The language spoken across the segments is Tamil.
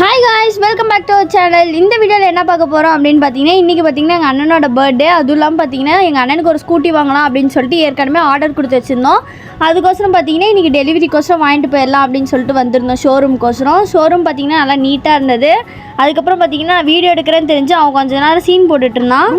Hi guys welcome back to channel இந்த வீடியோவில் என்ன பார்க்க போகிறோம் அப்படின்னு பார்த்தீங்கன்னா இன்றைக்கி பார்த்தீங்கன்னா எங்கள் அண்ணனோட பர்த்டே அதுவும் இல்லாமல் பார்த்தீங்கன்னா எங்கள் அண்ணனுக்கு ஒரு ஸ்கூட்டி வாங்கலாம் அப்படின்னு சொல்லிட்டு ஏற்கனவே ஆர்டர் கொடுத்து வச்சுருந்தோம். அதுக்கோசரம் பார்த்தீங்கன்னா இன்றைக்கி டெலிவரிக்கோசரம் வாங்கிட்டு போயிடலாம் அப்படின்னு சொல்லிட்டு வந்திருந்தோம் ஷோரூம்க்கோசரம் ஷோரூம் பார்த்தீங்கன்னா நல்லா நீட்டாக இருந்தது. அதுக்கப்புறம் பார்த்தீங்கன்னா வீடியோ எடுக்கிறேன்னு தெரிஞ்சு அவன் கொஞ்ச நேரம் சீன் போட்டுட்டு இருந்தான்.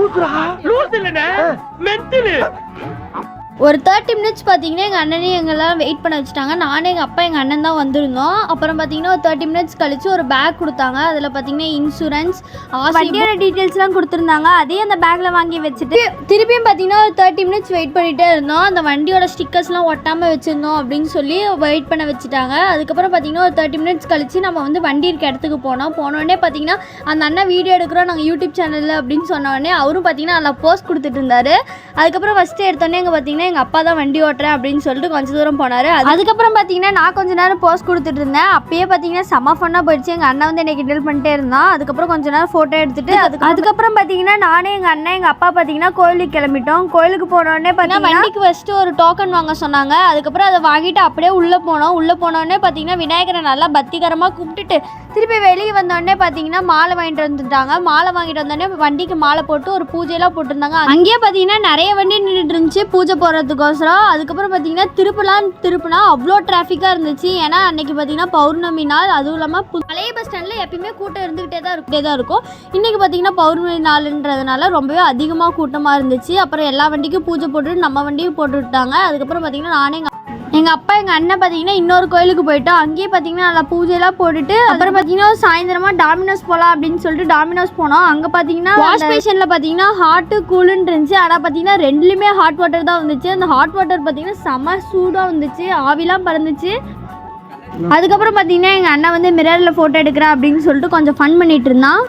ஒரு தேர்ட்டி மினிட்ஸ் பார்த்தீங்கன்னா எங்கள் அண்ணனையும் எங்கெல்லாம் வெயிட் பண்ண வச்சுட்டாங்க. நானும் எங்கள் அப்பா எங்கள் அண்ணன் தான் வந்திருந்தோம். அப்புறம் பார்த்தீங்கன்னா ஒரு தேர்ட்டி மினிட்ஸ் கழிச்சு ஒரு பேக் கொடுத்தாங்க. அதில் பார்த்தீங்கன்னா இன்சூரன்ஸ் வண்டியோட டீட்டெயில்ஸ்லாம் கொடுத்துருந்தாங்க. அதையும் அந்த பேக்கில் வாங்கி வச்சுட்டு திருப்பியும் பார்த்தீங்கன்னா ஒரு தேர்ட்டி மினிட்ஸ் வெயிட் பண்ணிகிட்டே இருந்தோம். அந்த வண்டியோட ஸ்டிக்கர்ஸ்லாம் ஒட்டாமல் வச்சுருந்தோம் அப்படின்னு சொல்லி வெயிட் பண்ண வச்சுட்டாங்க. அதுக்கப்புறம் பார்த்தீங்கன்னா ஒரு தேர்ட்டி மினிட்ஸ் கழிச்சு நம்ம வந்து வண்டி இருக்க இடத்துக்கு போனோம். போனோடனே பார்த்தீங்கன்னா அந்த அண்ணன் வீடியோ எடுக்கிறோம். நாங்கள் யூடியூப் சேனலில் அப்படின்னு சொன்ன உடனே அவரும் பார்த்தீங்கன்னா நல்லா போஸ்ட் கொடுத்துட்டு இருந்தாரு. அதுக்கப்புறம் ஃபஸ்ட்டு எடுத்தோடனே எங்கள் பார்த்தீங்கன்னா எங்கள் அப்பா தான் வண்டி ஓட்டுறேன் அப்படின்னு சொல்லிட்டு கொஞ்சம் தூரம் போனார். அதுக்கப்புறம் பார்த்தீங்கன்னா நான் கொஞ்ச நேரம் போஸ்ட் கொடுத்துட்டு இருந்தேன். அப்பயே பார்த்தீங்கன்னா செம்ம ஃபன்னாக போயிடுச்சு. எங்கள் அண்ணன் வந்து என்னை கிண்டல் பண்ணிட்டே இருந்தான். அதுக்கப்புறம் கொஞ்ச நேரம் ஃபோட்டோ எடுத்துட்டு அதுக்கு அதுக்கப்புறம் பார்த்தீங்கன்னா நானே எங்கள் அண்ணன் எங்கள் அப்பா பார்த்தீங்கன்னா கோயிலுக்கு கிளம்பிட்டோம். கோயிலுக்கு போன உடனே பார்த்தீங்கன்னா வண்டிக்கு ஃபஸ்ட்டு ஒரு டோக்கன் வாங்க சொன்னாங்க. அதுக்கப்புறம் அதை வாங்கிட்டு அப்படியே உள்ளே போனோம். உள்ளே போன உடனே பார்த்தீங்கன்னா விநாயகரை நல்லா பத்திகரமாக கும்பிட்டுட்டு திருப்பி வெளியே வந்த உடனே பார்த்தீங்கன்னா மாலை வாங்கிட்டு வந்துட்டாங்க. மாலை வாங்கிட்டு வந்தோடனே வண்டிக்கு மாலை போட்டு ஒரு பூஜையெல்லாம் போட்டிருந்தாங்க. அங்கேயே பார்த்தீங்கன்னா நிறைய வண்டி நின்றுட்டு இருந்துச்சு. பூஜை போகிறதுக்கோசரம் அதுக்கப்புறம் பார்த்தீங்கன்னா திருப்பலாம் திருப்பினா அவ்வளோ டிராஃபிக்காக இருந்துச்சு. ஏன்னா அன்னைக்கு பார்த்தீங்கன்னா பௌர்ணமி நாள். அதுவும் இல்லாமல் பு- பழைய பஸ் ஸ்டாண்டில் எப்பயுமே கூட்டம் இருந்துக்கிட்டே தான் இருக்கிட்டே தான் இருக்கும். இன்றைக்கி பார்த்தீங்கன்னா பௌர்ணமி நாளுன்றதுனால ரொம்பவே அதிகமாக கூட்டமாக இருந்துச்சு. அப்புறம் எல்லா வண்டிக்கும் பூஜை போட்டுட்டு நம்ம வண்டியும் போட்டுவிட்டாங்க அதுக்கப்புறம் பார்த்தீங்கன்னா நானே எங்கள் அப்பா எங்கள் அண்ணன் பார்த்தீங்கன்னா இன்னொரு கோயிலுக்கு போயிட்டோம். அங்கேயே பார்த்தீங்கன்னா நல்லா பூஜையெல்லாம் போட்டுட்டு அப்புறம் பார்த்தீங்கன்னா சாயந்தரமாக டாமினோஸ் போகலாம் அப்படின்னு சொல்லிட்டு டாமினோஸ் போனோம். அங்கே பார்த்தீங்கன்னா வாஷ் பேஷனில் பார்த்தீங்கன்னா ஹாட்டு கூலுன்னு இருந்துச்சு. ஆனால் பார்த்தீங்கன்னா ரெண்டுலேயுமே ஹாட் வாட்டர் தான் வந்துச்சு. அந்த ஹாட் வாட்டர் பார்த்தீங்கன்னா செம சூடாக வந்துச்சு. ஆவிலாம் பறந்துச்சு. அதுக்கப்புறம் பார்த்தீங்கன்னா எங்கள் அண்ணன் வந்து மிரரில் ஃபோட்டோ எடுக்கிறேன் அப்படின்னு சொல்லிட்டு கொஞ்சம் ஃபன் பண்ணிட்டு இருந்தான்.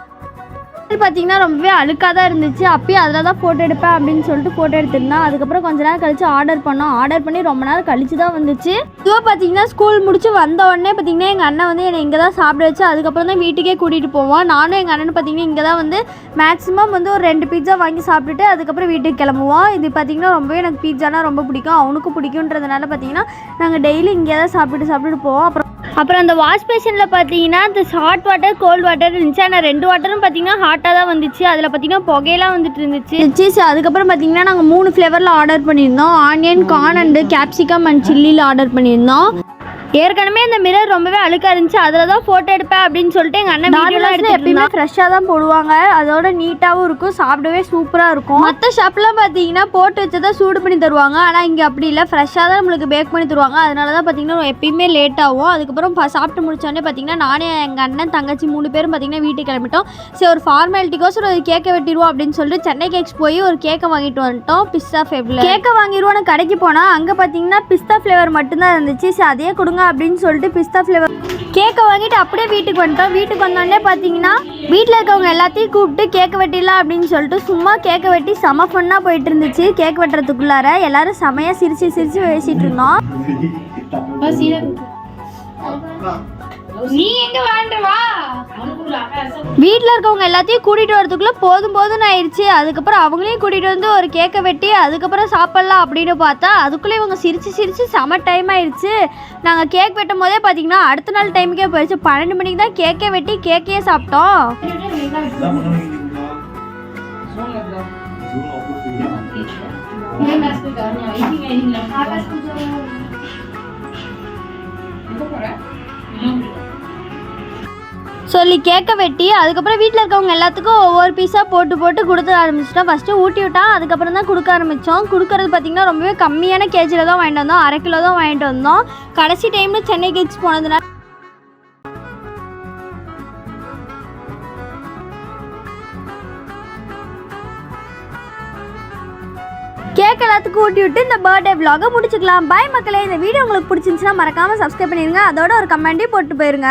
பார்த்தீங்கன்னா ரொம்பவே அழுக்காக தான் இருந்துச்சு. அப்பயும் அதில் தான் ஃபோட்டோ எடுப்பேன் அப்படின்னு சொல்லிட்டு ஃபோட்டோ எடுத்திருந்தேன். அதுக்கப்புறம் கொஞ்ச நேரம் கழிச்சு ஆர்டர் பண்ணோம். ஆர்டர் பண்ணி ரொம்ப நேரம் கழிச்சு தான் வந்துச்சு. இதுவாக பார்த்தீங்கன்னா ஸ்கூல் முடிச்சு வந்த உடனே பார்த்தீங்கன்னா எங்கள் அண்ணன் வந்து என்னை இங்கே தான் சாப்பிட வச்சு அதுக்கப்புறம் தான் வீட்டுக்கே கூட்டிகிட்டு போவோம் நானும் எங்கள் அண்ணன் பார்த்தீங்கன்னா இங்கே தான் வந்து மேக்ஸிமம் வந்து ஒரு ரெண்டு பீட்சா வாங்கி சாப்பிட்டுட்டு அதுக்கப்புறம் வீட்டுக்கு கிளம்புவோம். இது பார்த்தீங்கன்னா ரொம்பவே எனக்கு பீட்சானா ரொம்ப பிடிக்கும். அவனுக்கும் பிடிக்குன்றதுனால பார்த்தீங்கன்னா நாங்கள் டெய்லி இங்கே தான் சாப்பிட்டு சாப்பிட்டுட்டு போவோம். அப்புறம் அப்புறம் அந்த வாஷ் பேஷனில் பார்த்தீங்கன்னா இந்த ஹாட் வாட்டர் கோல்ட் வாட்டர் இருந்துச்சு. ஆனால் ரெண்டு வாட்டரும் பார்த்தீங்கன்னா ஹாட்டாக தான் வந்துச்சு. அதில் பார்த்தீங்கன்னா புகையெல்லாம் வந்துட்டு இருந்துச்சு. சீஸ் அதுக்கப்புறம் பார்த்தீங்கன்னா நாங்கள் மூணு ஃப்ளேவரில் ஆர்டர் பண்ணியிருந்தோம். Onion corn and capsicum and சில்லியில் order பண்ணியிருந்தோம். ஏற்கனவே இந்த மிரர் ரொம்பவே அழுக்காக இருந்துச்சு. அதில் தான் ஃபோட்டோ எடுப்பேன் அப்படின்னு சொல்லிட்டு எங்கள் அண்ணன் வீடியோலாம் எடுத்து எப்பயுமே ஃப்ரெஷ்ஷாக தான் போடுவாங்க. அதோட நீட்டாகவும் இருக்கும் சாப்பிடவே சூப்பராக இருக்கும். மற்ற ஷாப்லாம் பார்த்தீங்கன்னா போட்டு வச்சதை சூடு பண்ணி தருவாங்க. ஆனால் இங்கே அப்படி இல்லை. ஃப்ரெஷ்ஷாக தான் நம்மளுக்கு பேக் பண்ணி தருவாங்க. அதனால தான் பார்த்தீங்கன்னா எப்பயுமே லேட் ஆகும். அதுக்கப்புறம் சாப்பிட்டு முடிச்சோடனே பார்த்தீங்கன்னா நானே எங்கள் அண்ணன் தங்கச்சி மூணு பேரும் பார்த்தீங்கன்னா வீட்டுக்கு கிளம்பிட்டோம். சரி ஒரு ஃபார்மாலிட்டிக்கோசரம் ஒரு கேக்கை வெட்டிடுவோம் அப்படின்னு சொல்லிட்டு சென்னை கேக்ஸ் போய் ஒரு கேக்கை வாங்கிட்டு வந்துட்டோம். பிஸ்தா ஃப்ளேவர் கேக்கை வாங்கிடுவோன்னு கடைக்கு போனால் அங்கே பார்த்தீங்கன்னா பிஸ்தா ஃப்ளேவர் மட்டும்தான் இருந்துச்சு. சரி அதையே கொடுங்க அப்படின்னு சொல்லிட்டு பிஸ்தா ஃப்ளேவர் கேக்கை வாங்கிட்டு அப்படியே வீட்டுக்கு வந்துட்டோம். வீட்டுக்கு வந்தோடனே பார்த்தீங்கன்னா வீட்டில் இருக்கவங்க எல்லாத்தையும் கூப்பிட்டு கேக் வெட்டிடலாம் அப்படின்னு சொல்லிட்டு சும்மா கேக்கை வெட்டி செம ஃபன்னாக போயிட்டு இருந்துச்சு. கேக் வெட்டுறதுக்குள்ளார எல்லாரும் செமையாக சிரிச்சு சிரிச்சு பேசிட்டு இருந்தோம். நீ எங்க வாழ்ற வா? வீட்டில் இருக்கவங்க எல்லாத்தையும் கூட்டிகிட்டு வரதுக்குள்ளே போதும் போதும்னு ஆயிடுச்சு அதுக்கப்புறம் அவங்களையும் கூட்டிகிட்டு வந்து ஒரு கேக்கை வெட்டி அதுக்கப்புறம் சாப்பிட்லாம் அப்படின்னு பார்த்தா அதுக்குள்ளே இவங்க சிரிச்சு சிரிச்சு செம டைம் ஆயிடுச்சு நாங்கள் கேக் வெட்டும் போதே பார்த்தீங்கன்னா அடுத்த நாள் டைமுக்கே போயிடுச்சு பன்னெண்டு மணிக்கு தான் கேக்கே வெட்டி கேக்கையே சாப்பிட்டோம். சொல்லி கேட்க வெட்டி அதுக்கப்புறம் வீட்டில் இருக்கவங்க எல்லாத்துக்கும் ஒவ்வொரு பீஸாக போட்டு போட்டு கொடுத்து ஆரம்பிச்சிட்டோம். ஃபஸ்ட்டு ஊட்டி விட்டான் அதுக்கப்புறம் தான் கொடுக்க ஆரம்பித்தோம் கொடுக்கறது பார்த்திங்கன்னா ரொம்பவே கம்மியான கேஜியில் தான் வாங்கிட்டு வந்தோம். அரை கிலோ தான் வாங்கிட்டு வந்தோம். கடைசி டைமில் சென்னை கேக்ஸ் போனதுனால கேக் எல்லாத்துக்கும் ஊட்டி விட்டு இந்த பர்த்டே vlog-அ முடிச்சுக்கலாம். பாய் மக்களே இந்த வீடியோ உங்களுக்கு பிடிச்சிருந்துச்சுன்னா மறக்காமல் சப்ஸ்கிரைப் பண்ணிடுங்க அதோட ஒரு கமெண்ட்டையும் போட்டு போயிருங்க.